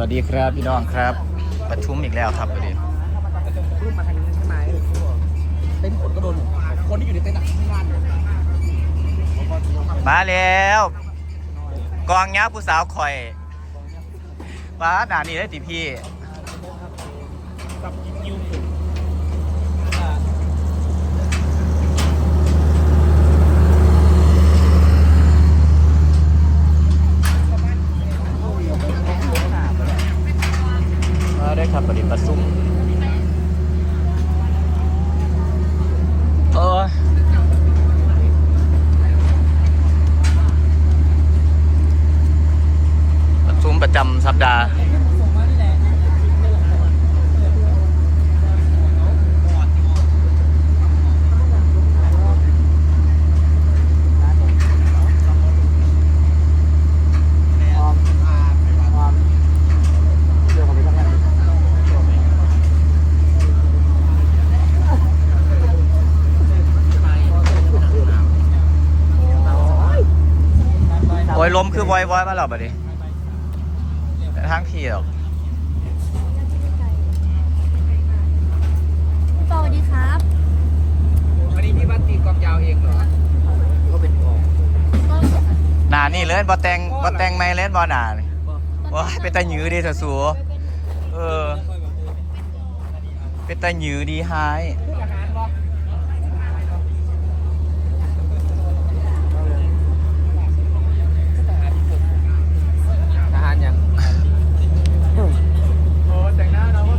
วัสดีครับพี่น้องครับ ประชุมอีกแล้วครับประเด็นรูปมาทางนี้ใช่ไหมเต้นผลก็โดนคนที่อยู่ในเต้นอะไม่งานมาแล้ว กองเงี้ยผู้สาวคอยว้าหนานี่ได้ติพี่กับยิว ได้ครับประเด็นประชุมเออประชุมประจำสัปดาห์ ออมออมเดี๋ยวผมไปทำงาน โอ้ ยลมคือวอยวอยมาหรอบัดนี้แต่ทางพี่หรอกพี่ปอสวัสดีครับวันนี้พี่บ้านตีกองยาวเองเหรอก็เป็นกองก็หนานี่เล่นบอแตงบอแตงไม่เล่นบอหนานี่ว้ายเป็นตาหยือดีสัสัวเออ เป็นตาหยือดีหาย ทุกอาหารบ่ทหารยังโอ้แต่งหน้าเราว่า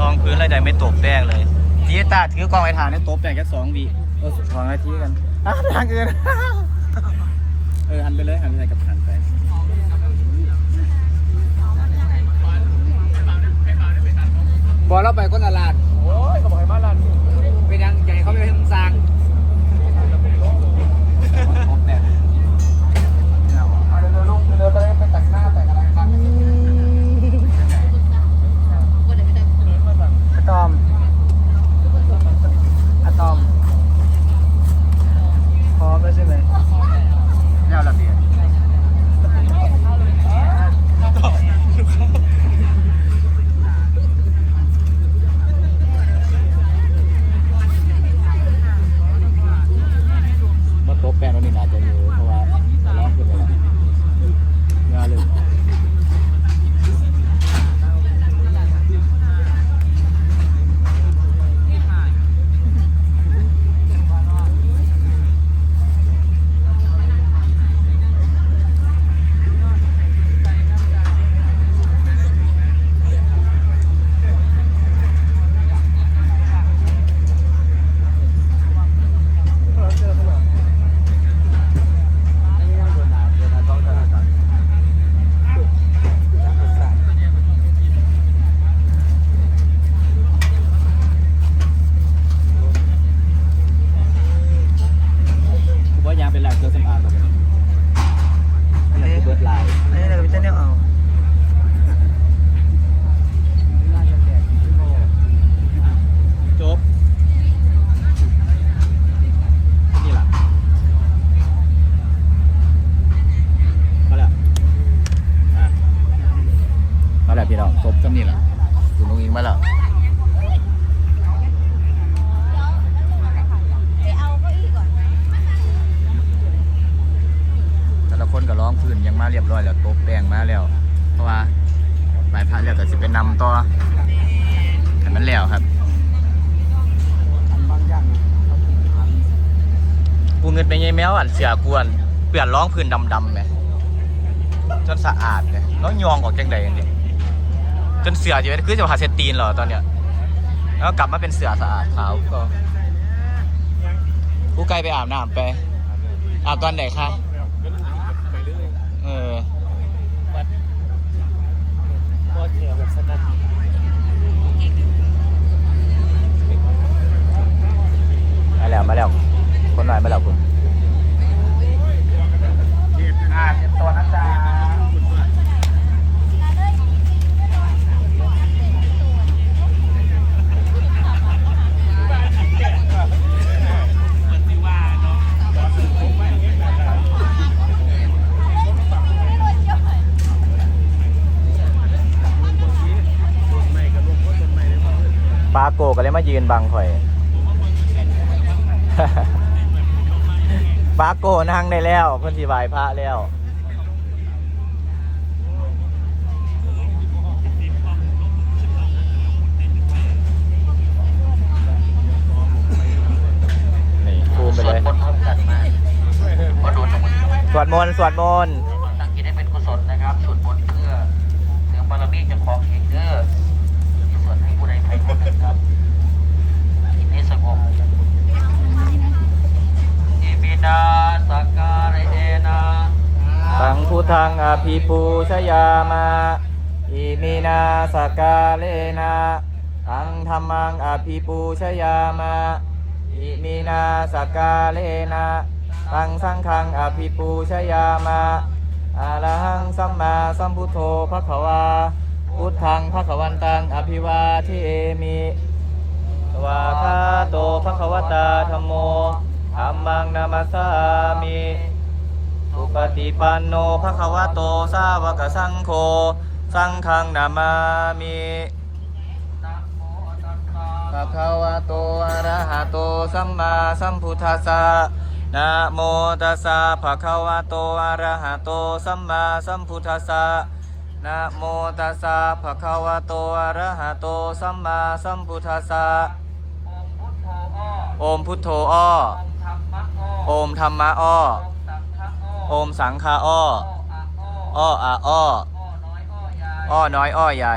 ลองพื้นอะไรใดไม่ตกแป้งเลยที ตาถือกล้องไอ้ทางนี่ตบแป้งแค่สองวิเออสองนาทีกันอะทางอื่นเออหันไปเลยหันไปเลยกับหันไปบอกเราไปก้นละลาดโอ้ยก็บอกให้มาลาดเป็นยังใหญ่เขาไม่ให้มึงสร้างเอาเร็วๆลูกเร็วๆจะได้ไปแต่งหน้าแต่งอะไรกัน อะตอมอะตอม พร้อมแล้วใช่ไหมแนวระเบียบว่าโต๊ะแป้งวันนี้น่าจะอยู่เพราะว่าจะร้องขึ้นไปแล้วงานเลย ผมว่ายางเป็นหลักเครื่องสำอางแบบนี้อันนี้คือเบิร์ดไลน์อันนี้เราจะเนี่ยเอาจบ นี่แหละมาแล้วอะมาแล้ว พี่น้องจบจำนี่แหละคุณนุ้งอิงมาแล้วไปเอาเก้าค้นไหมแต่ละคนก็ร้องพื้นยังมาเรียบร้อยแล้วตบแป้งมาแล้ว เพราะว่าใบายพระแล้วก็สิเป็นนำต่อให้มันแล้วครับกูเงินไปยัยแมวอันเสือกวนเปลี่ยนร้องพื้นดำๆไหมจนสะอาดเลยแล้วยองออกจังใดกันดิ จนเสืออยู่คือจะพาเซตตีนเหรอตอนเนี้ย แล้วกลับมาเป็นเสือสะอาดขาวก็ผู้ไกลไปอาบน้ำไป อาบตอนไหนคะเออ ก็เกี่ยวกับสถาน มาแล้วมาแล้ว คนหน่อยมาแล้วคุณ อ่าเตรียมตัวนะจ๊ะ โกก็เลยมายืนบังข่อย ปาโกนั่งได้แล้ว เพิ่นสิไหว้พระแล้วนี่คูมไปเลยสวดมนต์พร้อมกันมามาดูตรงนี้สวดมนต์สวดมนต์ตั้งจิตให้เป็นกุศลนะครับสวดมนต์เพื่อเสริมบารมีเจ้าของเองเด้อที่สวดให้ผู้ใดใครคนหนึ่งครับ สังพุทธังอภิปูชยามาอิมินาสกกาเลนะอังธรรมังอภิปูชยามาอิมินาสกกาเลนะตังสังฆังอภิปูชยามาอะระหังสัมมาสัมพุทโธภะคะวาพุทธังภะคะวันตังอภิวาทิเทมิสวาคาโตภะคะวตาธัมโมธัมมังนามัสามิ ปฏิปันโนภะคะวะโตสาวกสังโฆสังฆังนามามิภะคะวะโตอะระหะโตสัมมาสัมพุทธัสสะนะโมตัสสะภะคะวะโตอะระหะโตสัมมาสัมพุทธัสสะนะโมตัสสะภะคะวะโตอะระหะโตสัมมาสัมพุทธัสสะโอมพุทโธอ้อโอมธรรมะอ้อ โอมสังฆาอ้อ อ้ออาอ้อ อ้อน้อยอ้อใหญ่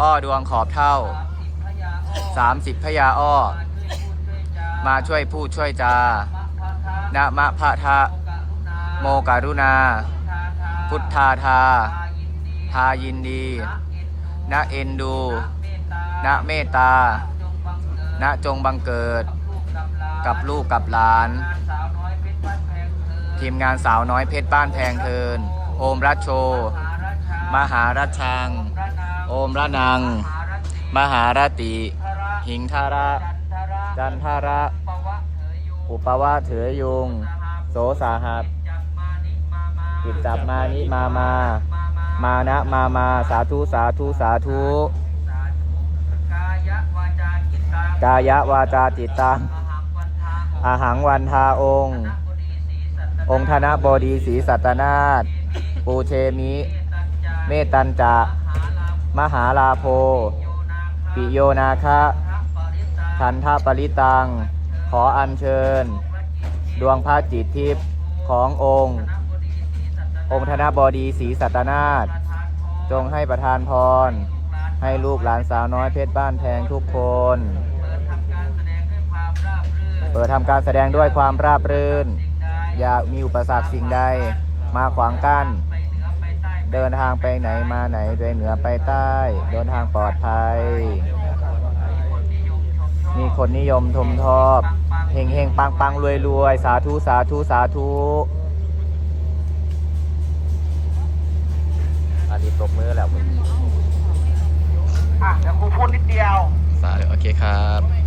อ้อดวงขอบเท่า สามสิบพยาอ้อ มาช่วยพูดช่วยจานะมะพะทะ โมการุณา พุทธาทา ทายินดี นะเอ็นดู นะเมตตา นะจงบังเกิด กับลูกกับหลาน ทีมงานสาวน้อยเพชรบ้านแพงเทิน โอมรัชโช มหารัชชัง โอมระนัง มหารติ หิงทาระ จันทาระ อุปวะเถอยุง โสสาหัสกิจจับมานิมามา มานะมามาสาธุสาธุสาธุกายวาจาจิตตังอาหังวันทาองค์ องค์ธนบดีศรีสัตนาถปูเชมิ เมตันจะ มหาลาโพ ปิโยนาคะทันทปริตัง ขออัญเชิญ ดวงพระจิตทิพย์ขององค์ องค์ธนบดีศรีสัตนาถจงให้ประทานพร ให้ลูกหลานสาวน้อยเพชรบ้านแพงทุกคน เปิดทำการแสดงด้วยความราบรื่น อย่ามีอุปสรรคสิ่งใด มาขวางกัน้นเดินทางไปไหนมาไหนไปเหนือไปใต้ เดินทางปลอดภัย มีคนนิยมชมทอบเฮงเฮงปังปังรวยรวยสาธุสาธุสาธุอันนี้ตบมือแล้วอะเดี๋ยวครูพูดนิดเดียว สาโอเคครับ